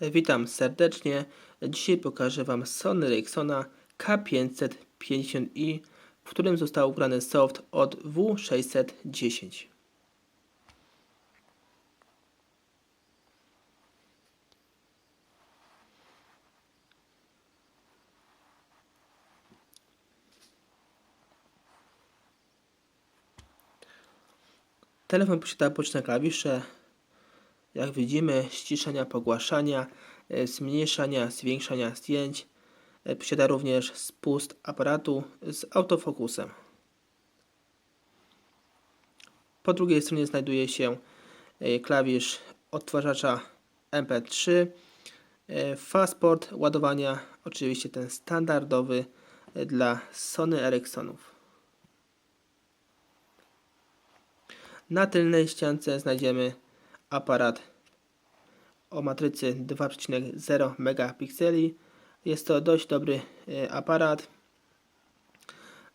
Witam serdecznie. Dzisiaj pokażę Wam Sony Ericssona K550i, w którym został ugrany soft od W610. Telefon posiada boczne klawisze, jak widzimy, ściszania, pogłaszania, e, zmniejszania, zwiększania zdjęć. E, Posiada również spust aparatu z autofokusem. Po drugiej stronie znajduje się e, klawisz odtwarzacza MP3, e, fastport ładowania, oczywiście ten standardowy dla Sony Ericssonów. Na tylnej ściance znajdziemy aparat o matrycy 2,0 megapikseli. Jest to dość dobry e, aparat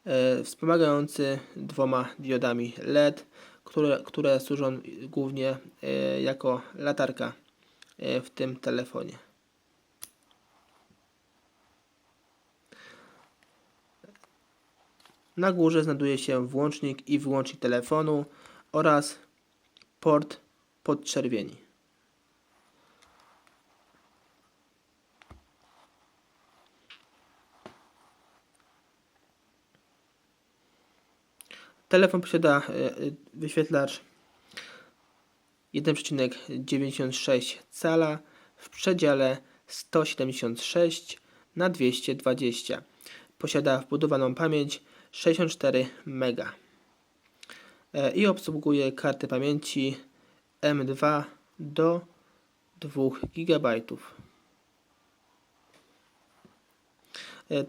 e, wspomagający dwoma diodami LED, które, które służą głównie e, jako latarka w tym telefonie. Na górze znajduje się włącznik i wyłącznik telefonu oraz port podczerwieni. Telefon posiada wyświetlacz 1,96 cala w przedziale 176 na 220. Posiada wbudowaną pamięć 64 MB i obsługuje karty pamięci M2 do 2 GB.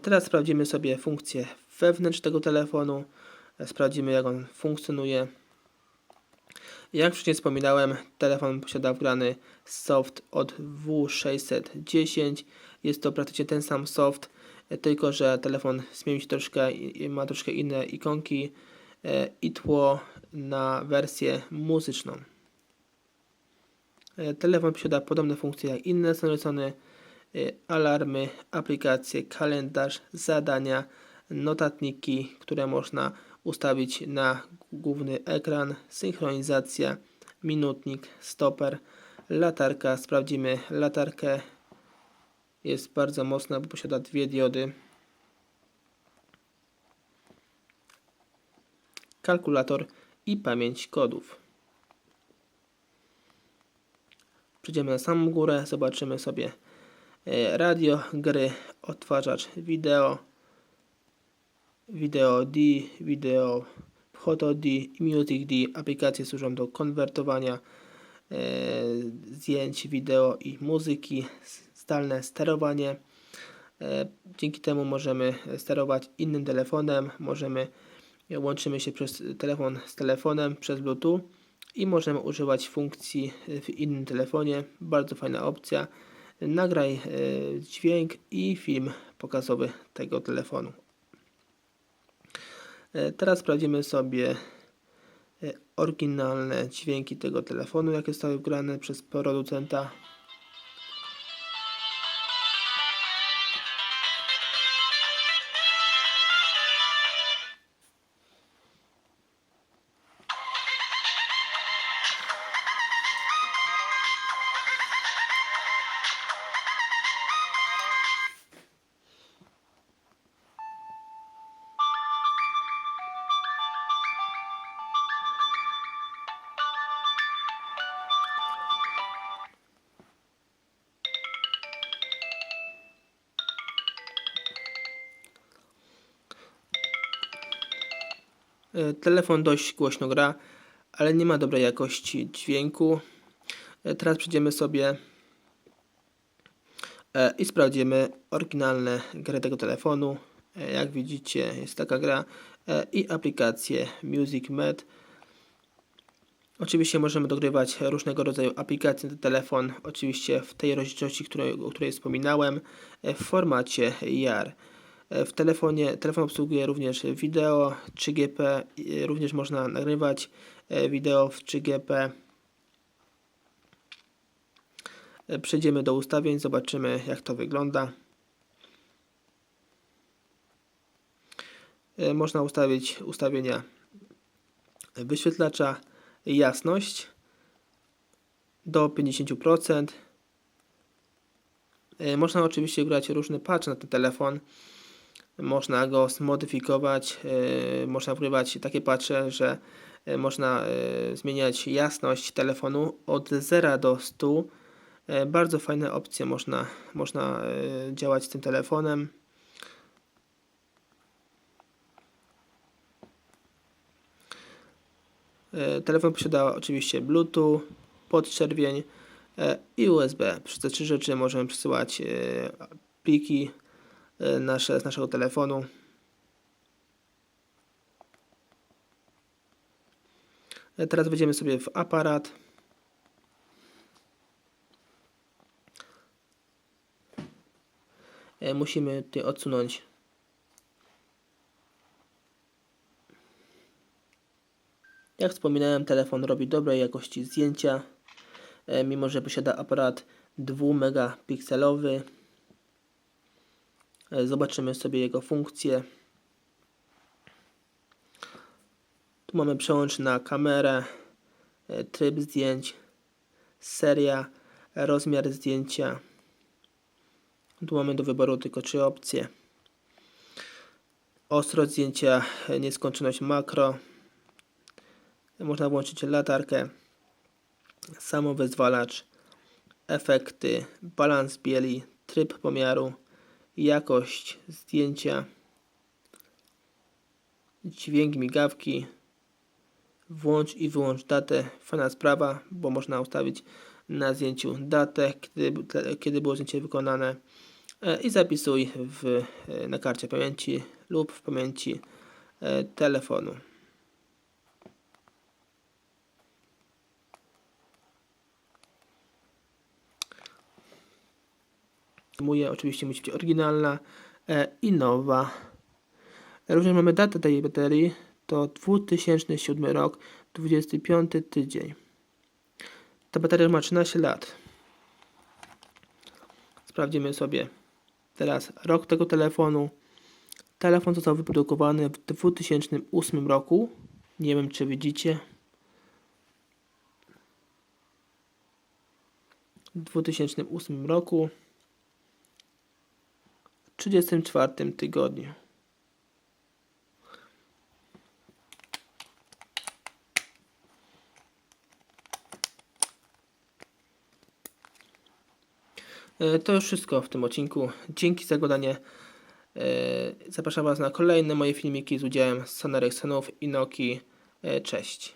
Teraz sprawdzimy sobie funkcję wewnątrz tego telefonu. Sprawdzimy jak on funkcjonuje. Jak wcześniej wspominałem, telefon posiada wgrany soft od W610. Jest to praktycznie ten sam soft, tylko że telefon zmienił się troszkę ma troszkę inne ikonki i tło na wersję muzyczną. E, telefon posiada podobne funkcje jak inne Sonysony, e, alarmy, aplikacje, kalendarz, zadania, notatniki, które można ustawić na główny ekran, synchronizacja, minutnik, stoper, latarka. Sprawdzimy latarkę. Jest bardzo mocna, bo posiada dwie diody. Kalkulator i pamięć kodów. Przejdziemy na samą górę, zobaczymy sobie e, radio, gry, odtwarzacz wideo, wideo D, wideo Photo D i Music D. Aplikacje służą do konwertowania e, zdjęć, wideo i muzyki, zdalne sterowanie. E, dzięki temu możemy sterować innym telefonem, możemy łączymy się przez telefon z telefonem przez Bluetooth i możemy używać funkcji w innym telefonie. Bardzo fajna opcja. Nagraj e, dźwięk i film pokazowy tego telefonu. E, teraz sprawdzimy sobie oryginalne dźwięki tego telefonu, jakie zostały wgrane przez producenta. Telefon dość głośno gra, ale nie ma dobrej jakości dźwięku. E, teraz przejdziemy sobie e, i sprawdzimy oryginalne gry tego telefonu. Jak widzicie jest taka gra i aplikację Music Med. Oczywiście możemy dogrywać różnego rodzaju aplikacje na telefon, oczywiście w tej rozdzielczości, której, o której wspominałem, w formacie JAR. W telefonie, telefon obsługuje również wideo 3GP, również można nagrywać e, wideo w 3GP. E, Przejdziemy do ustawień, zobaczymy jak to wygląda. E, Można ustawić ustawienia wyświetlacza, jasność do 50%. E, Można oczywiście grać różne patche na ten telefon. Można go zmodyfikować, e, można wgrywać takie patche, że e, można e, zmieniać jasność telefonu od 0 do 100. E, Bardzo fajne opcje można, można działać z tym telefonem. Telefon posiada oczywiście Bluetooth, podczerwień i USB. Przez te trzy rzeczy możemy przesyłać pliki nasze, z naszego telefonu. E, Teraz wejdziemy sobie w aparat. E, Musimy tutaj odsunąć Jak wspominałem, telefon robi dobrej jakości zdjęcia, e, mimo że posiada aparat 2 megapikselowy. E, Zobaczymy sobie jego funkcje. Tu mamy przełącz na kamerę, e, tryb zdjęć, seria, rozmiar zdjęcia. Tu mamy do wyboru tylko trzy opcje. Ostrość zdjęcia, e, nieskończoność makro. Można włączyć latarkę, samowyzwalacz, efekty, balans bieli, tryb pomiaru, jakość zdjęcia, dźwięk migawki, włącz i wyłącz datę. Fajna sprawa, bo można ustawić na zdjęciu datę, kiedy, kiedy było zdjęcie wykonane e, i zapisuj w, e, na karcie pamięci lub w pamięci e, telefonu. Oczywiście musi być oryginalna e, i nowa. Również mamy datę tej baterii. To 2007 rok, 25 tydzień. Ta bateria ma 13 lat. Sprawdzimy sobie teraz rok tego telefonu. Telefon został wyprodukowany w 2008 roku. Nie wiem, czy widzicie. W 2008 roku. 34 tygodniu. E, To już wszystko w tym odcinku. Dzięki za oglądanie. E, Zapraszam Was na kolejne moje filmiki z udziałem Sony Ericssonów i Nokii. E, Cześć.